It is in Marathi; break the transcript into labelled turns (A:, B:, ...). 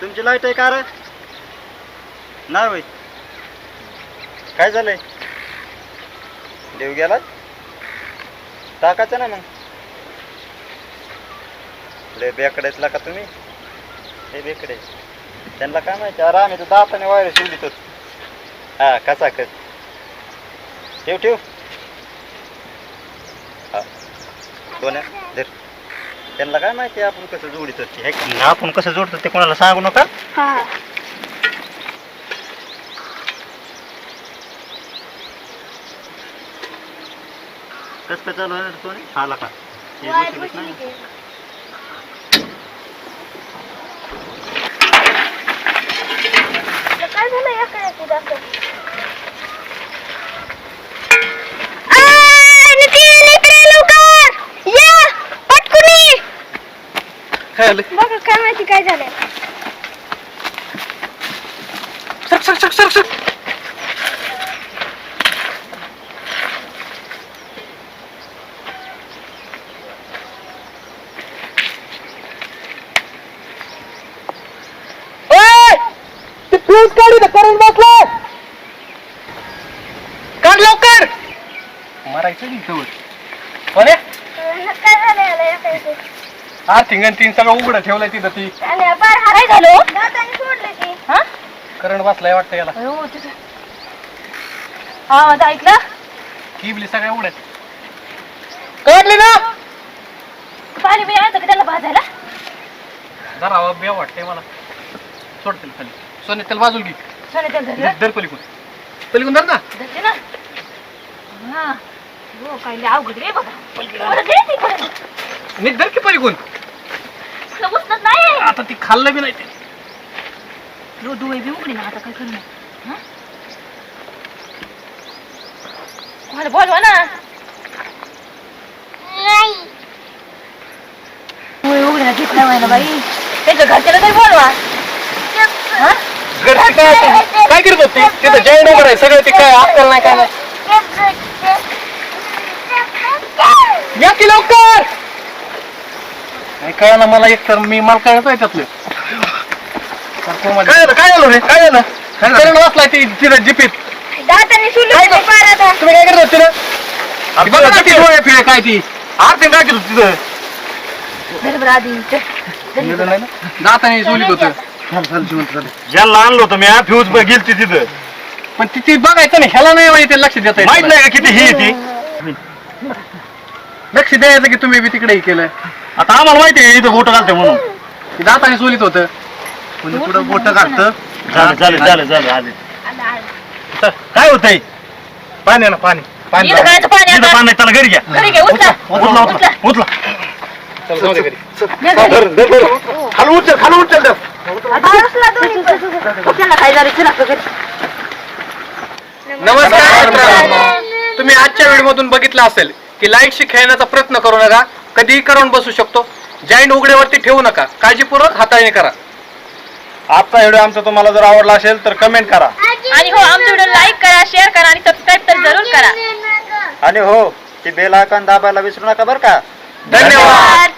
A: तुमची लाइट आहे का रे? नाही होय काय झालंय? देव गेला टाकायचं ना मग. लय बेकडेच का तुम्ही. हे बेकडे त्यांना काय माहिती? अरे आम्ही तर दाताने वायर शिवली तर. हा कसा कस? ठेव ठेव. हा. दोन आहे. धर. त्यांना काय माहिती आपण कसं जोडित हे की आपण कसं जोडतो ते कोणाला सांगू नका?
B: हा.
A: कसं काय चालू आहे कोणी आला का? हे नाही.
B: काय झालं या काय
C: काय आलं
B: बघा काय माहिती काय झालंय.
C: Sir sir sir sir sir ते फ्यूज काढी करंट बसला. काढ लवकर. मारायचं नाही कोण आहे
B: काय झालं याला या काय
C: आर्थिंग आणि तीन सगळं उघडं ठेवलंय तिथं ती.
B: आणि बार हाराय झालो. दाताने सोडलं की. हा?
C: करंट बसलाय वाटतं याला.
B: हो तिथं. हा माझं ऐकलं?
C: किबली सगळ्या उघड्या काढली ना?
B: पाणी बिणी आणतं का त्याला भाजायला?
C: जरा बेव वाटतंय मला. सोड त्याला खाली. सोने त्याला बाजूला घे.
B: सोने त्याला धरलं?
C: धर पलीकडून. पलीकडून धर ना.
B: धरते ना? हा. हो काय लय अवघड रे बाबा ती.
C: नीट धर की
B: नाही
C: आता ती खाल्लं बी नाही ते
B: लो डोळे बी उघडी ना आता काय हा? कोणाला बोलवा ना. डोळे उघडे बाई. त्याच्या घरच्याला तरी बोलवा. हा?
C: घरची काय काय करत होती? तिथं जय नंबर आहे सगळं ते काय अक्कल नाही काय नाही. या की लवकर! नाही कळलं मला एक तर मी मला कळत आहे त्यातलं काय झालं काय झालं रे? काय झालं? वाचलाय ती तिथं जिपीत.
B: दाताने सुलून पार आता.
C: तुम्ही काय करत होती ना ती बघा ना ती डोळे फिरे काय ती. आरती काय करत तिथं?
B: बरोबर आधी
C: दाताने सोलित होतं.
A: ज्याला आणलं होतं मी फ्यूज गेलती तिथं.
C: पण तिथे बघायचं नाही ह्याला नाही माहिती लक्ष देता
A: माहीत. नाही. का किती ही ती?
C: लक्ष द्यायचं की तुम्ही बी तिकडे केलं.
A: आता आम्हाला माहिती आहे इथं बोट घालते म्हणून.
C: ती दाताने सोलित होतं.
A: म्हणजे पुढं बोट घालतं. झालं झालं झालं झालं आले. तर काय होतंय?
C: पाणी ना पाणी पाणी
B: इथं करायचं पाणी
A: तिथं
B: आता.
A: पाणी त्याला घरी घ्या.
B: घरी घे उचला
A: उचला उचला उचला
C: चल, जाऊ दे घरी.
B: घे घरी.
C: खाली उचल खाली उचल तर.
B: आता उचला दोन्ही पण. उचला काय झालं चला आपलं घरी.
C: नमस्कार मित्रांनो. तुम्ही आजच्या व्हिडिओ मधून बघितलं असेल की लाईटशी खेळण्याचा प्रयत्न करू नका. कधीही करून बसू शकतो जॉईंट उघड्यावरती ठेवू नका काळजीपूर्वक हाताळणी करा
A: आजचा व्हिडिओ आमचा तुम्हाला जर आवडला असेल तर कमेंट करा
B: आणि हो आमचा व्हिडिओ लाईक करा शेअर करा आणि सबस्क्राईब तर जरूर करा
A: आणि हो ती बेल आयकॉन दाबायला विसरू नका बरं का
C: धन्यवाद